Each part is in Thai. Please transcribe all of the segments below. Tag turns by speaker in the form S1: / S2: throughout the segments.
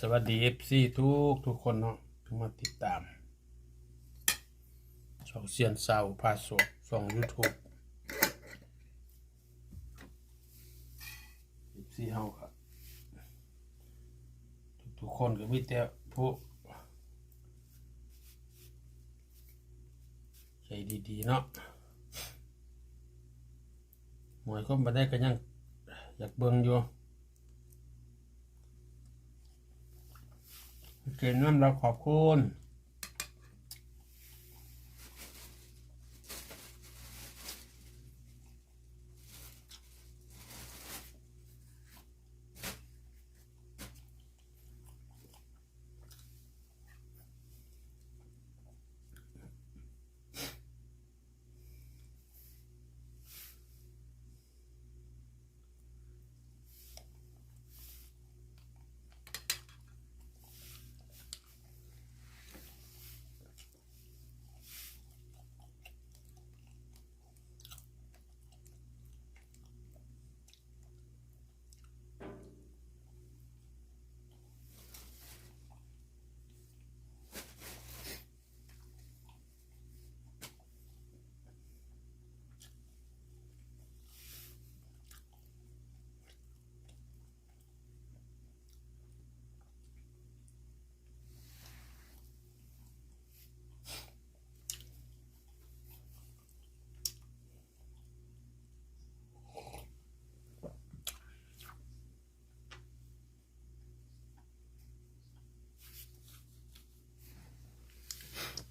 S1: สวัสดีเอฟซีทุกทุกคนเนาะที่มาติดตามช่องเซียนเซาพาสวช่องยูทูบเอฟซีเฮาครับทุกคนก็มีแต่ผู้ใจดีๆเนาะหมวยก็มาได้ก็ยังอยากเบิ่งอยู่ เกินน้ำเราขอบคุณ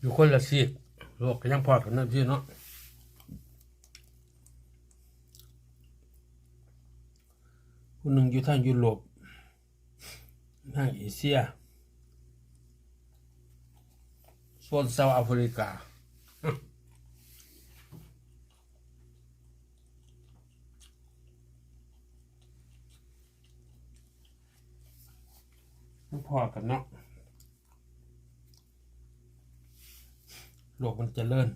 S1: อยู่คนละซีกโลกก็ยังพอกันนะพี่เนาะคนหนึ่งอยู่ทางยุโรปทางเอเชียโซนเซาท์แอฟริกามันพอกันเนาะ โลกมันจเจริญ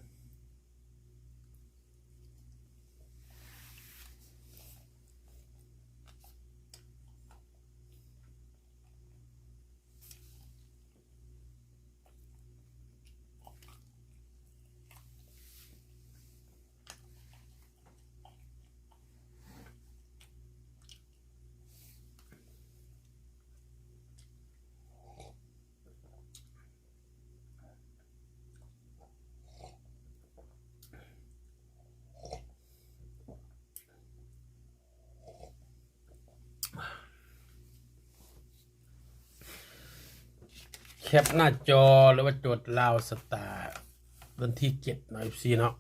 S1: แคปหน้าจอหรือว่าจทย์ลาวสตาร์วันที่เจ็ดหน่อยซีเนาะ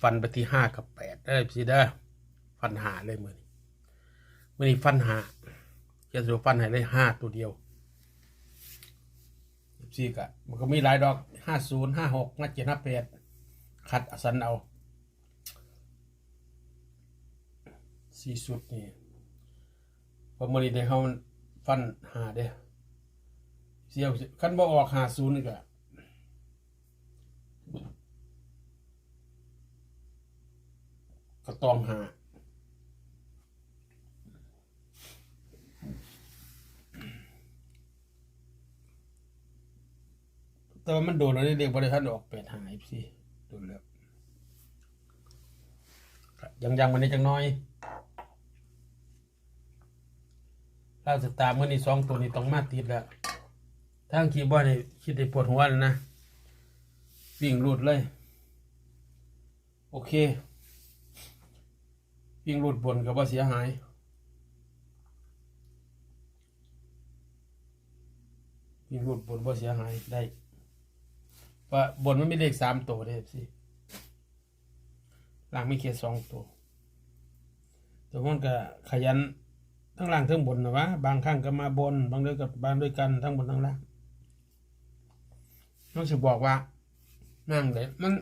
S1: ฟันไปที่ห้ากับแปดได้ซีเด้อฟันหาเลยมือนี้มือนี้ฟันหาจะสูฟันหาเลยห้าตัวเดียวซีกะมันก็มีหลายดอกห้าศูนย์ห้าหกห้าเจ็ดห้าแปดคัดอสันเอาสี่สุดนี่พอมือนี้ได้เขาฟันหาเด้อ เสียวคันบ่ออกหาศูนย์นี่ก็ก็ต้องหาแต่ว่ามันโดนแล้วนี่เรียกบริษัทออกแปดหายสิโดนแล้วยังยังมันนี้จังน้อยล่าสตาร์เมื่อนี้สองตัวนี้ต้องมาติดแล้ว ทางคีย์บอร์ดนี่คิดได้ปวดหัวแล้วนะ วิ่งรูดเลย โอเค วิ่งรูดบนก็บ่เสียหายวิ่งรูดบนบ่าเสียหายได้ว่าบนมันมีเลขสามตัวได้สิล่างมีแค่สองตัวแต่มันก็ขยันทั้งล่างทั้งบนนะวะบางครั้งก็มาบน บางเดือนกับบางด้วยกันทั้งบนทั้งล่าง ต้องสิบอกว่านั่งเลยมัน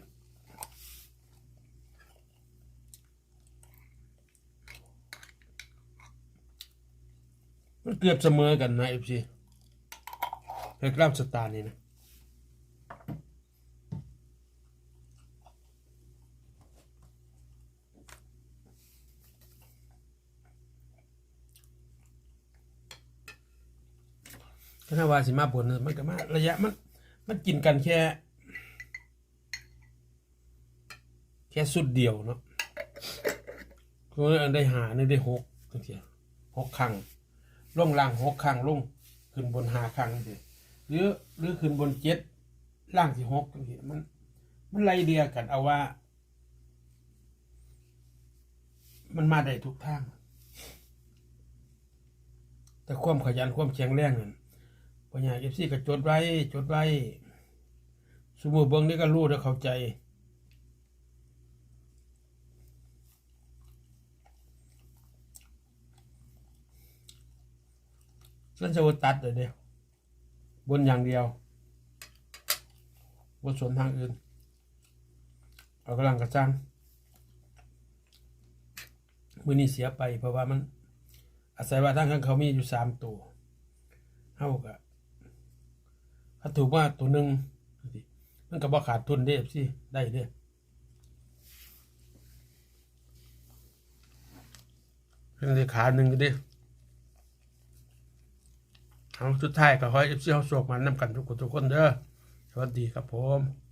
S1: มันเกือบเสมอกันนะเอฟซีเพลกราบสตาร์นี่นะถ้าว่าสิมาบนมันก็มาระยะมัน มันกินกันแค่ แค่สุดเดียวเนาะก็ได้หาในได้หกจังซี่หกครั้งล่งล่างหกครั้งลงขึ้นบนหาครั้งจังซี่หรือหรือขึ้นบนเจ็ดล่างที่หกจังซี่มัน มันไล่เดียกันเอาว่า มันมาได้ทุกทางแต่ความขยันความแข็งแรงนั่น ปัญญาเอฟซีก็จดไว้จดไว้สมมติเบิ่งนี่ก็รู้และเข้าใจนั่นจะว่าตัดเลยเดียวบนอย่างเดียวบนส่วนทางอื่น เอากำลังกระจังมือนี้เสียไปเพราะว่ามัน อาศัยว่าทางข้างเขามีอยู่สามตัวเท่ากับาถูกว่าตัวหนึ่งมันก็บ่ขาดทุนเด้สิได้เด้เป็นเลขาหนึ่งก็ดีเอาสุดท้ายก็ขอให้เอฟซีเขาโศกมันนำกันทุกคนทุกคนเด้อ สวัสดีครับผม